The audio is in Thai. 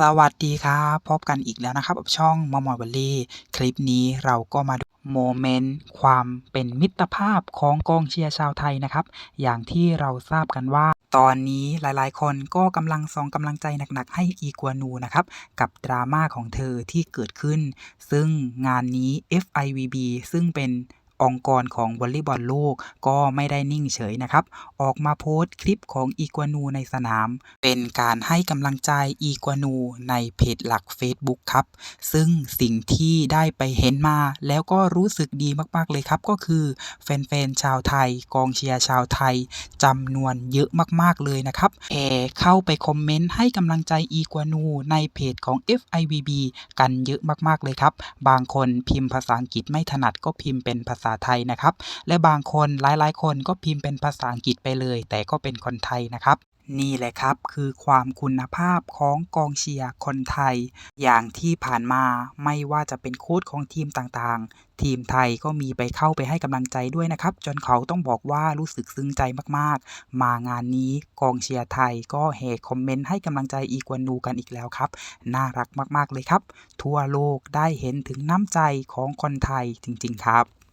สวัสดีครับพบกันอีกแล้วนะครับกับช่องมอมอยบัลลี่ คลิปนี้เราก็มาดูโมเมนต์ความเป็นมิตรภาพของกองเชียร์ชาวไทยนะครับ อย่างที่เราทราบกันว่า ตอนนี้หลายๆ คนก็กำลังส่งกำลังใจหนัก ๆ ให้อีกัวนูนะครับ กับดราม่าของเธอที่เกิดขึ้น ซึ่งงานนี้ FIVB ซึ่งเป็น องค์กรของวอลเลย์บอลโลกก็ไม่ได้นิ่งเฉยนะครับ ออกมาโพสต์คลิปของอีกัวนูในสนาม เป็นการให้กำลังใจอีกัวนูในเพจหลัก Facebook ครับ ซึ่งสิ่งที่ได้ไปเห็นมาแล้วก็รู้สึกดีมากๆเลยครับ ก็คือแฟนๆชาวไทย กองเชียร์ชาวไทยจำนวนเยอะมากๆเลยนะครับแอเข้าไปคอมเมนต์ให้กำลังใจอีกัวนูในเพจของ FIVB กันเยอะมากๆเลยครับ บางคนพิมพ์ภาษาอังกฤษไม่ถนัดก็พิมพ์เป็นภาษาไทยนะครับ และบางคนหลายๆ คนก็พิมพ์เป็นภาษาอังกฤษไปเลย แต่ก็เป็นคนไทยนะครับนี่แหละครับคือความคุณภาพของกองเชียร์คนไทย อย่างที่ผ่านมาไม่ว่าจะเป็นโค้ชของทีมต่างๆ ทีมไทยก็มีไปเข้าไปให้กำลังใจด้วยนะครับ จนเขาต้องบอกว่ารู้สึกซึ้งใจมากๆ มางานนี้กองเชียร์ไทยก็แห่คอมเมนต์ให้กำลังใจอีกวานูกันอีกแล้วครับ น่ารักมากๆเลยครับ ทั่วโลกได้เห็นถึงน้ำใจของคนไทยจริง ๆ ครับ